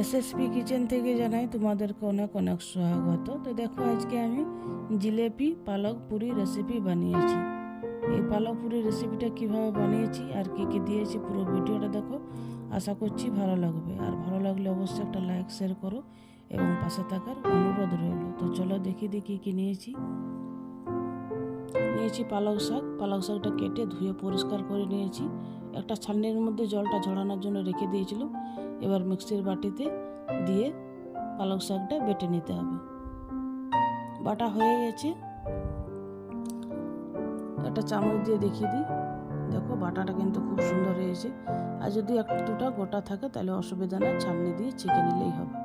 SSP kitchen থেকে জানাই তোমাদেরকে অনেক অনেক স্বাগত। তো দেখো আজকে আমি জিলেপি, পালক পুরি রেসিপি বানিয়েছি। এই পালক পুরি রেসিপিটা কীভাবে বানিয়েছি আর কি কি দিয়েছি পুরো ভিডিওটা দেখো। আশা করছি ভালো লাগবে। আর ভালো লাগলে অবশ্যই একটা লাইক শেয়ার করো এবং পাশে থাকার অনুরোধ রইল। তো চলো দেখি দেখি কি নিয়েছি। নিয়েছি পালক শাক। পালক শাকটা কেটে ধুয়ে পরিষ্কার করে নিয়েছি। একটা ছান্নির মধ্যে জলটা ঝরানোর জন্য রেখে দিয়েছিলাম। এবার মিক্সির বাটিতে দিয়ে পালক শাকটা বেটে নিতে হবে। বাটা হয়ে গেছে। একটা চামচ দিয়ে দেখিয়ে দিই। দেখো বাটাটা কিন্তু খুব সুন্দর হয়েছে। আর যদি এক দুটা গোটা থাকে তাহলে অসুবিধা নেই ছাননি দিয়ে ছেঁকে নিলেই হবে।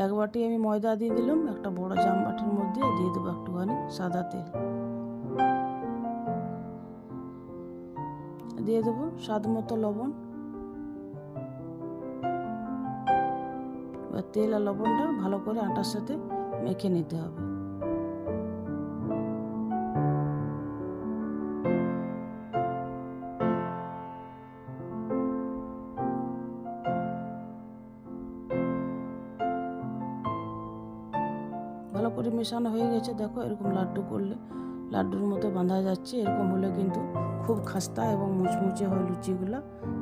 এক বাটি আমি ময়দা দিয়ে দিলাম, একটা বড় জাম বাটির মধ্যে দিয়ে দেবো একটুখানি সাদা তেল। দিয়ে দেবো স্বাদ মতো লবণ। এবার তেল আর লবণটা ভালো করে আটার সাথে মেখে নিতে হবে। ভালো করে মেশানো হয়ে গেছে। দেখো এরকম লাড্ডু করলে লাড্ডুর মতো বাঁধা যাচ্ছে। এরকম হলে কিন্তু খুব খাস্তা এবং মুচমুচে হয় লুচিগুলো।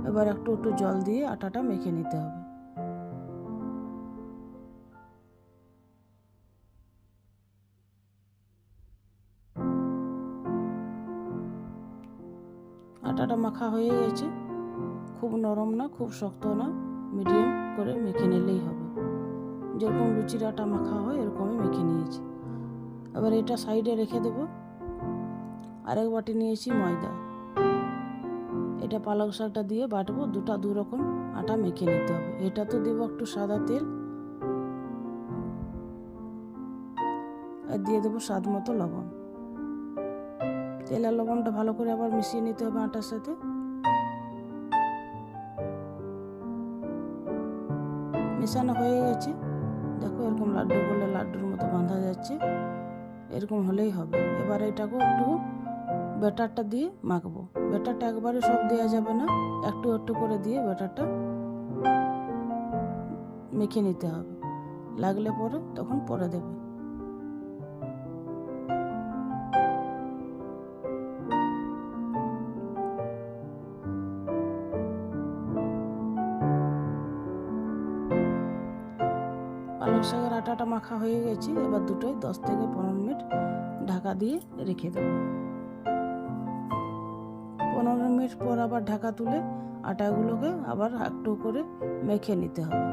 এবার একটু একটু জল দিয়ে আটাটা মেখে নিতে হবে। আটাটা মাখা হয়ে গেছে। খুব নরম না, খুব শক্ত না, মিডিয়াম করে মেখে নিলেই হবে। যেরকম লুচির আটা মাখা হয়, এরকমই মেখে নিয়েছি। এবার এটা সাইডে রেখে দেবো। আরেক বাটি নিয়েছি ময়দা। এটা পালক শাকটা দিয়ে বাটবো, দুটা দু রকম আটা মেখে নিতে হবে। এটা তো দেবো একটু সাদা তেল। আর দিয়ে দেবো স্বাদ মতো লবণ। তেল আর লবণটা ভালো করে আবার মিশিয়ে নিতে হবে আটার সাথে। মেশানো হয়ে গেছে। দেখো এরকম লাড্ডু করলে লাড্ডুর মতো বাঁধা যাচ্ছে। এরকম হলেই হবে। এবার এটাকে একটু ব্যাটারটা দিয়ে মাখবো। ব্যাটারটা একবারে সব দেওয়া যাবে না। একটু একটু করে দিয়ে ব্যাটারটা মেখে নিতে হবে। লাগলে পরে, তখন পরে দেবে। পালং আটাটা মাখা হয়ে গেছে। এবার দুটোই দশ থেকে পনেরো মিনিট ঢাকা দিয়ে রেখে দেবো। পনেরো মিনিট পর আবার ঢাকা তুলে আটাগুলোকে আবার একটু করে মেখে নিতে হবে।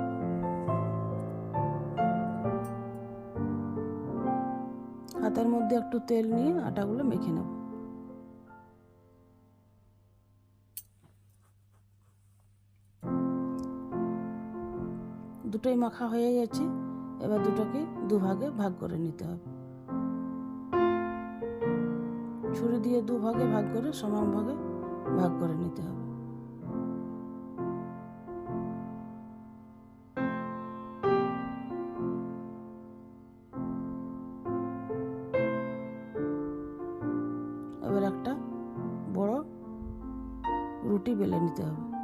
হাতের মধ্যে একটু তেল নিয়ে আটাগুলো মেখে নেব। দুটোই মাখা হয়ে গেছে। এবার দুটোকে দুভাগে ভাগ করে নিতে হবে। ছুরি দিয়ে দু ভাগে ভাগ করে সমান ভাগে ভাগ করে নিতে হবে। এবার একটা বড় রুটি বেলে নিতে হবে।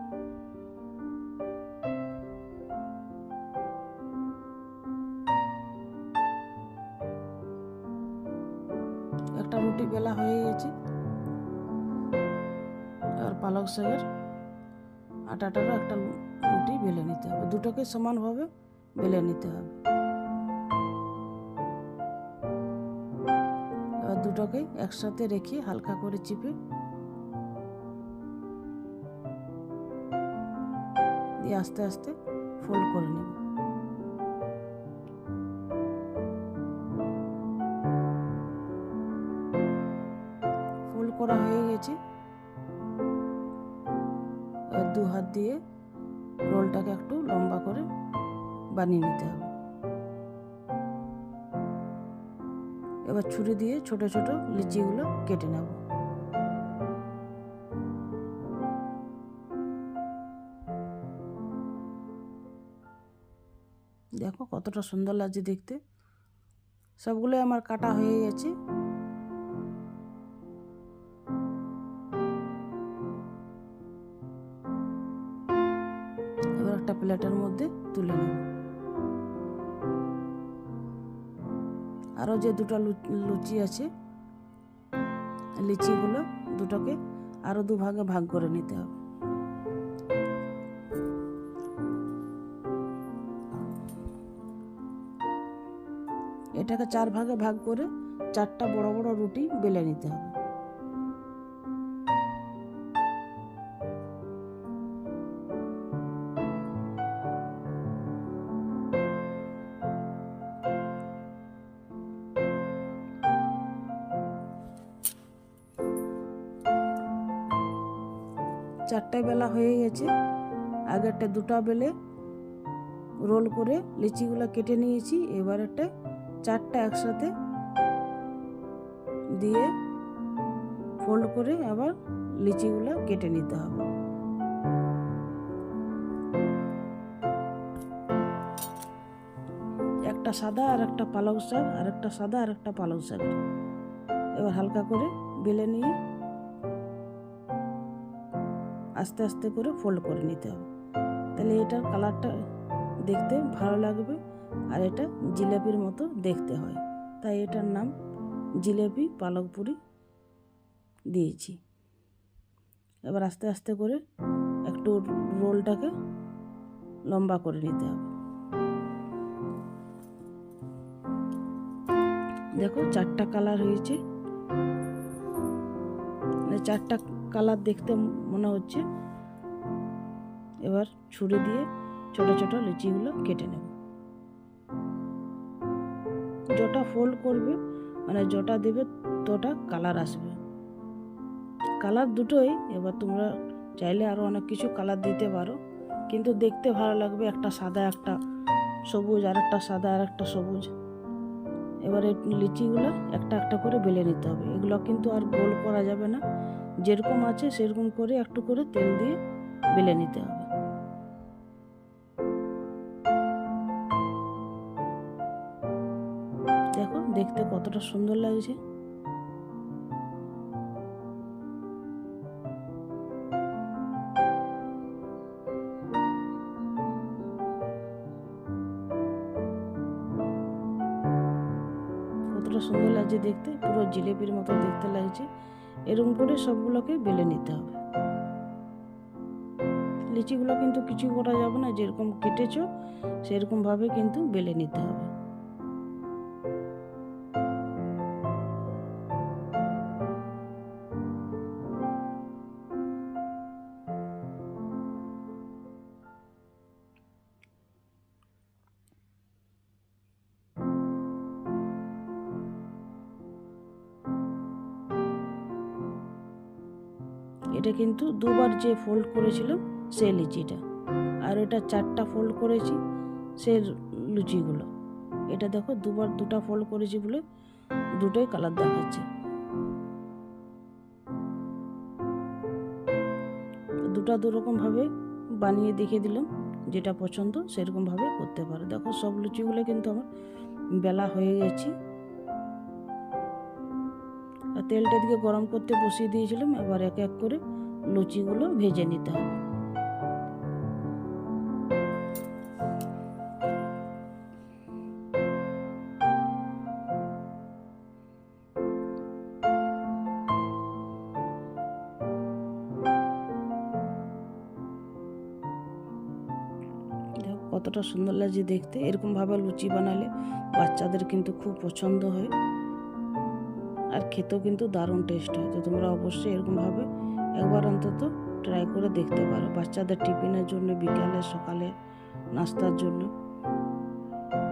হয়ে আর পালক শাকের আটাটারও একটা রুটি বেলে নিতে হবে। দুটোকে সমানভাবে বেলে নিতে হবে। এবার দুটোকে একসাথে রেখে হালকা করে চিপে দিয়ে আস্তে আস্তে ফোল্ড করে নেব। রোলটাকে একটু লম্বা করে বানিয়ে নিতে হবে। এবার ছুরি দিয়ে ছোট ছোট লিচিগুলো কেটে নেব। দেখো কতটা সুন্দর লাগছে দেখতে। সবগুলো আমার কাটা হয়ে গেছে। প্লেটের মধ্যে তুলে নেব। আরও যে দুটো লুচি আছে, লিচিগুলো দুটোকে আরও দুভাগে ভাগ করে নিতে হবে। এটাকে চার ভাগে ভাগ করে চারটা বড় বড় রুটি বেলে নিতে হবে। চারটে বেলা হয়ে গেছে। আগেরটা দুটো বেলে রোল করে লিচিগুলো কেটে নিয়েছি। এবার একটা চারটা একসাথে দিয়ে ফোল্ড করে আবার লিচিগুলো কেটে নিতে হবে। একটা সাদা আর একটা পালং শাক, আর একটা সাদা আর একটা পালং শাক এবার হালকা করে বেলে নিয়ে আস্তে আস্তে করে ফোল্ড করে নিতে হবে। তাহলে এটার কালারটা দেখতে ভালো লাগবে আর এটা জিলেপির মতো দেখতে হয়। তাই এটার নাম জিলেপি পালক পুরি দিয়েছি। এবার আস্তে আস্তে করে একটু রোলটাকে লম্বা করে নিতে হবে। দেখো চারটা কালার হয়েছে। মানে চারটা কালার দেখতে মনে হচ্ছে। এবার ছুরি দিয়ে ছোট ছোট লিচিগুলো কেটে নেব। যটা ফোল্ড করবে মানে যটা দেবে, তোটা কালার আসবে। কালার দুটোই, এবার তোমরা চাইলে আরও অনেক কিছু কালার দিতে পারো। কিন্তু দেখতে ভালো লাগবে একটা সাদা, একটা সবুজ আর একটা সাদা আর একটা সবুজ। এবার লিচিগুলো একটা একটা করে বেলে নিতে হবে। এগুলো কিন্তু আর গোল করা যাবে না। যেরকম আছে সেরকম করে একটু করে তেল দিয়ে বেলে নিতে হবে। দেখো, দেখতে কতটা সুন্দর লাগছে। সুন্দর লাগছে দেখতে, পুরো জিলেপির মতো দেখতে লাগছে। এরকম করে সবগুলোকে বেলে নিতে হবে। লিচিগুলো কিন্তু কিছু করা যাবে না, যেরকম কেটেছো, সেরকমভাবে কিন্তু বেলে নিতে হবে। এটা কিন্তু দুবার যে ফোল্ড করেছিলাম, সে লিচিটা। আর এটা চারটা ফোল্ড করেছি, সে লুচিগুলো। এটা দেখো, দুবার দুটা ফোল্ড করেছি বলে দুটোই কালার দেখাচ্ছে। দুটা দুরকমভাবে বানিয়ে দেখিয়ে দিলাম, যেটা পছন্দ সেরকমভাবে করতে পারো। দেখো, সব লুচিগুলো কিন্তু আমার বেলা হয়ে গেছে। আর তেলটা দিকে গরম করতে বসিয়ে দিয়েছিলাম, এবার এক এক করে লুচিগুলো ভেজে নিতে হবে। কতটা সুন্দর লাগছে দেখতে। এরকমভাবে লুচি বানালে বাচ্চাদের কিন্তু খুব পছন্দ হয়। আর খেতেও কিন্তু দারুণ টেস্ট হয়। তো তোমরা অবশ্যই এরকমভাবে একবার অন্তত ট্রাই করে দেখতে পারো। বাচ্চাদের টিফিনের জন্য, বিকালে, সকালে, নাস্তার জন্য।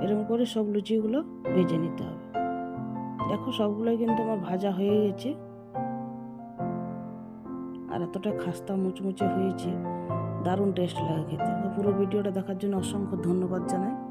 এরকম করে সব লুচিগুলো ভেজে নিতে হবে। দেখো, সবগুলোই কিন্তু আমার ভাজা হয়ে গেছে। আর এতটা খাস্তা মুচমুচে হয়েছে, দারুণ টেস্ট লাগে খেতে। পুরো ভিডিওটা দেখার জন্য অসংখ্য ধন্যবাদ জানাই।